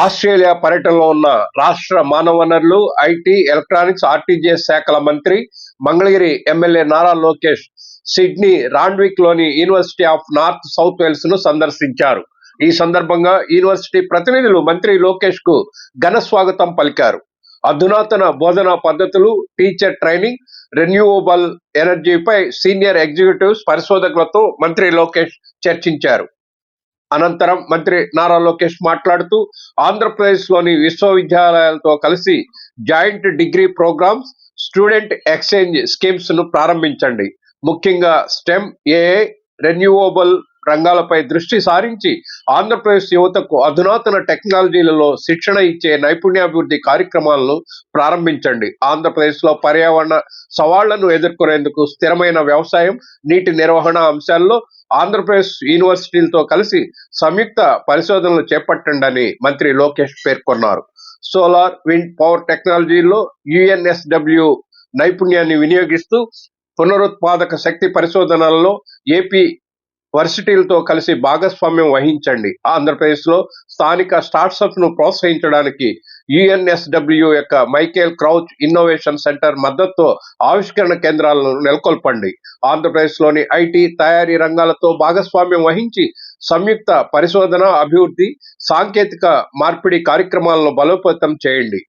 Australia పర్యటనలో ఉన్న రాష్ట్ర మానవ వనరులు ఐటీ ఎలక్ట్రానిక్స్ ఆర్టీజీఎస్ శాఖల మంత్రి మంగళగిరి ఎమ్మెల్యే నారా లోకేష్ సిడ్నీ రాండ్విక్లోని యూనివర్సిటీ ఆఫ్ నార్త్ సౌత్ వేల్స్ను సందర్శించారు. ఈ సందర్భంగా యూనివర్సిటీ ప్రతినిధులు మంత్రి లోకేష్కు ఘన స్వాగతం పలికారు. అధునాతన బోధనా పద్ధతులు టీచర్ ట్రైనింగ్ రెన్యూవబుల్ ఎనర్జీపై సీనియర్ ఎగ్జిక్యూటివ్స్ పరిశోధకులతో మంత్రి లోకేష్ చర్చించారు. అనంతరం మంత్రి నారా లోకేష్ మాట్లాడుతూ ఆంధ్రప్రదేశ్లోని విశ్వవిద్యాలయాలతో కలిసి joint degree programmes student exchange స్కీమ్స్ను ప్రారంభించండి. ముఖ్యంగా స్టెమ్ ఏఐ రెన్యూవబుల్ రంగాలపై దృష్టి సారించి ఆంధ్రప్రదేశ్ యువతకు అధునాతన టెక్నాలజీలలో శిక్షణ ఇచ్చే నైపుణ్యాభివృద్ధి కార్యక్రమాలను ప్రారంభించండి. ఆంధ్రప్రదేశ్లో పర్యావరణ సవాళ్ళను ఎదుర్కొనేందుకు స్థిరమైన వ్యవసాయం నీటి నిర్వహణ అంశాల్లో ఆంధ్రప్రదేశ్ యూనివర్సిటీలతో కలిసి సంయుక్త పరిశోధనలు చేపట్టండి మంత్రి లోకేష్ పేర్కొన్నారు. సోలార్ విండ్ పవర్ టెక్నాలజీలో యుఎన్ఎస్డబ్ల్యూ నైపుణ్యాన్ని వినియోగిస్తూ పునరుత్పాదక శక్తి పరిశోధనలలో ఏపీ వర్సిటీలతో కలిసి భాగస్వామ్యం వహించండి. ఆంధ్రప్రదేశ్లో స్థానిక స్టార్ట్అప్స్ను ప్రోత్సహించడానికి యుఎన్ఎస్డబ్ల్యూ యొక్క మైకేల్ క్రౌచ్ ఇన్నోవేషన్ సెంటర్ మద్దతుతో ఆవిష్కరణ కేంద్రాలను నెలకొల్పండి. ఆంధ్రప్రదేశ్లోని ఐటీ తయారీ రంగాలతో భాగస్వామ్యం వహించి సంయుక్త పరిశోధన అభివృద్ధి సాంకేతిక మార్పిడి కార్యక్రమాలను బలోపేతం చేయండి.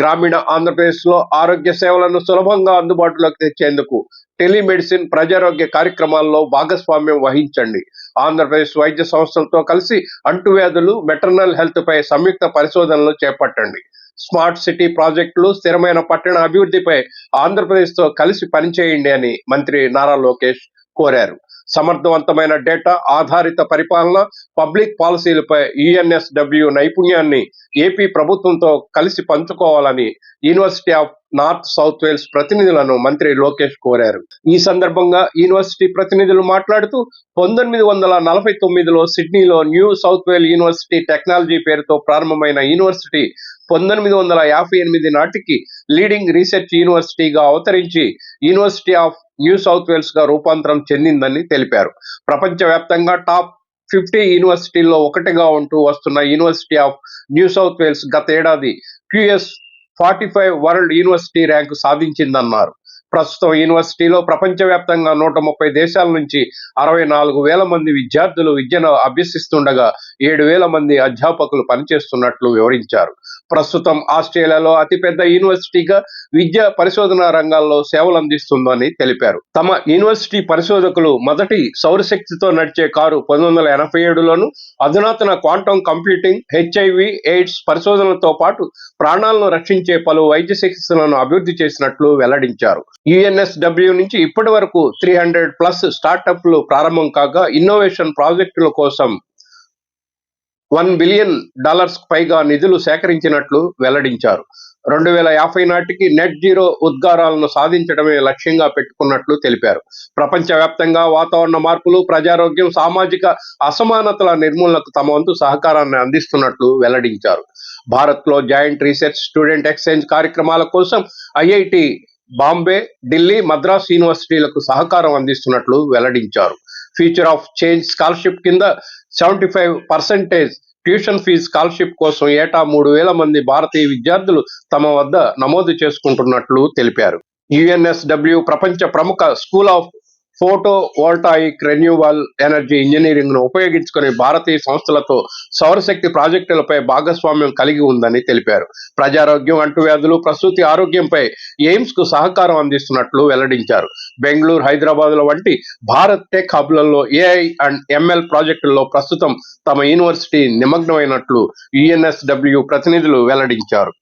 గ్రామీణ ఆంధ్రప్రదేశ్లో ఆరోగ్య సేవలను సులభంగా అందుబాటులోకి తెచ్చేందుకు టెలిమెడిసిన్ ప్రజారోగ్య కార్యక్రమాల్లో భాగస్వామ్యం వహించండి. ఆంధ్రప్రదేశ్ వైద్య సంస్థలతో కలిసి అంటువ్యాధులు మెటర్నల్ హెల్త్ పై సంయుక్త పరిశోధనలు చేపట్టండి. స్మార్ట్ సిటీ ప్రాజెక్టులు స్థిరమైన పట్టణ అభివృద్ధిపై ఆంధ్రప్రదేశ్తో కలిసి పనిచేయండి అని మంత్రి నారా లోకేష్ కోరారు. సమర్థవంతమైన డేటా ఆధారిత పరిపాలన పబ్లిక్ పాలసీలపై యుఎన్ఎస్డబ్ల్యూ నైపుణ్యాన్ని ఏపీ ప్రభుత్వంతో కలిసి పంచుకోవాలని university of North South Wales ప్రతినిధులను మంత్రి లోకేష్ కోరారు. ఈ సందర్భంగా యూనివర్సిటీ ప్రతినిధులు మాట్లాడుతూ పంతొమ్మిది వందల నలభై తొమ్మిదిలో సిడ్నీలో New South Wales university technology పేరుతో ప్రారంభమైన యూనివర్సిటీ పంతొమ్మిది వందల యాభై ఎనిమిది నాటికి లీడింగ్ రీసెర్చ్ యూనివర్సిటీగా అవతరించి యూనివర్సిటీ ఆఫ్ న్యూ సౌత్ వేల్స్గా రూపాంతరం చెందిందని తెలిపారు. ప్రపంచవ్యాప్తంగా టాప్ ఫిఫ్టీ యూనివర్సిటీల్లో ఒకటిగా ఉంటూ వస్తున్న university of New South Wales గత ఏడాది QS forty five world university rank సాధించిందన్నారు. ప్రస్తుతం యూనివర్సిటీలో ప్రపంచవ్యాప్తంగా నూట ముప్పై దేశాల నుంచి అరవై నాలుగు వేల మంది విద్యార్థులు విద్యను అభ్యసిస్తుండగా ఏడు వేల మంది అధ్యాపకులు పనిచేస్తున్నట్లు వివరించారు. ప్రస్తుతం ఆస్ట్రేలియాలో అతిపెద్ద యూనివర్సిటీగా విద్య పరిశోధన రంగాల్లో సేవలు అందిస్తుందని తెలిపారు. తమ యూనివర్సిటీ పరిశోధకులు మొదటి సౌరశక్తితో నడిచే కారు పంతొమ్మిది వందల ఎనభై ఏడులోను అధునాతన క్వాంటమ్ కంప్యూటింగ్ హెచ్ఐవి ఎయిడ్స్ పరిశోధనలతో పాటు ప్రాణాలను రక్షించే పలు వైద్య చికిత్సలను అభివృద్ధి చేసినట్లు వెల్లడించారు. యుఎన్ఎస్డబ్ల్యూ నుంచి ఇప్పటి వరకు త్రీ హండ్రెడ్ ప్లస్ స్టార్టప్లు ప్రారంభం కాగా ఇన్నోవేషన్ ప్రాజెక్టుల కోసం వన్ బిలియన్ డాలర్స్ పైగా నిధులు సేకరించినట్లు వెల్లడించారు. రెండు వేల యాభై నాటికి నెట్ జీరో ఉద్గారాలను సాధించడమే లక్ష్యంగా పెట్టుకున్నట్లు తెలిపారు. ప్రపంచవ్యాప్తంగా వాతావరణ మార్పులు ప్రజారోగ్యం సామాజిక అసమానతల నిర్మూలనకు తమ వంతు సహకారాన్ని అందిస్తున్నట్లు వెల్లడించారు. భారత్లో జాయింట్ రీసెర్చ్ స్టూడెంట్ ఎక్స్చేంజ్ కార్యక్రమాల కోసం ఐఐటి బాంబే ఢిల్లీ మద్రాస్ యూనివర్సిటీలకు సహకారం అందిస్తున్నట్లు వెల్లడించారు. ఫ్యూచర్ ఆఫ్ చేంజ్ స్కాలర్షిప్ కింద seventy five percentage tuition fees scholarship కోసం ఏటా మూడు వేల మంది భారతీయ విద్యార్థులు తమ వద్ద నమోదు చేసుకుంటున్నట్లు తెలిపారు. యుఎన్ఎస్డబ్ల్యూ ప్రపంచ ప్రముఖ school of photovoltaic renewal energy ఇంజనీరింగ్ను ఉపయోగించుకునే భారతీయ సంస్థలతో సౌరశక్తి ప్రాజెక్టులపై భాగస్వామ్యం కలిగి ఉందని తెలిపారు. ప్రజారోగ్యం అంటువ్యాధులు ప్రసూతి ఆరోగ్యంపై ఎయిమ్స్కు సహకారం అందిస్తున్నట్లు వెల్లడించారు. బెంగళూరు హైదరాబాద్ వంటి భారత్ టెక్ హబ్లలో ఏఐ అండ్ ఎంఎల్ ప్రాజెక్టుల్లో ప్రస్తుతం తమ యూనివర్సిటీ నిమగ్నమైనట్లు యుఎన్ఎస్డబ్ల్యూ ప్రతినిధులు వెల్లడించారు.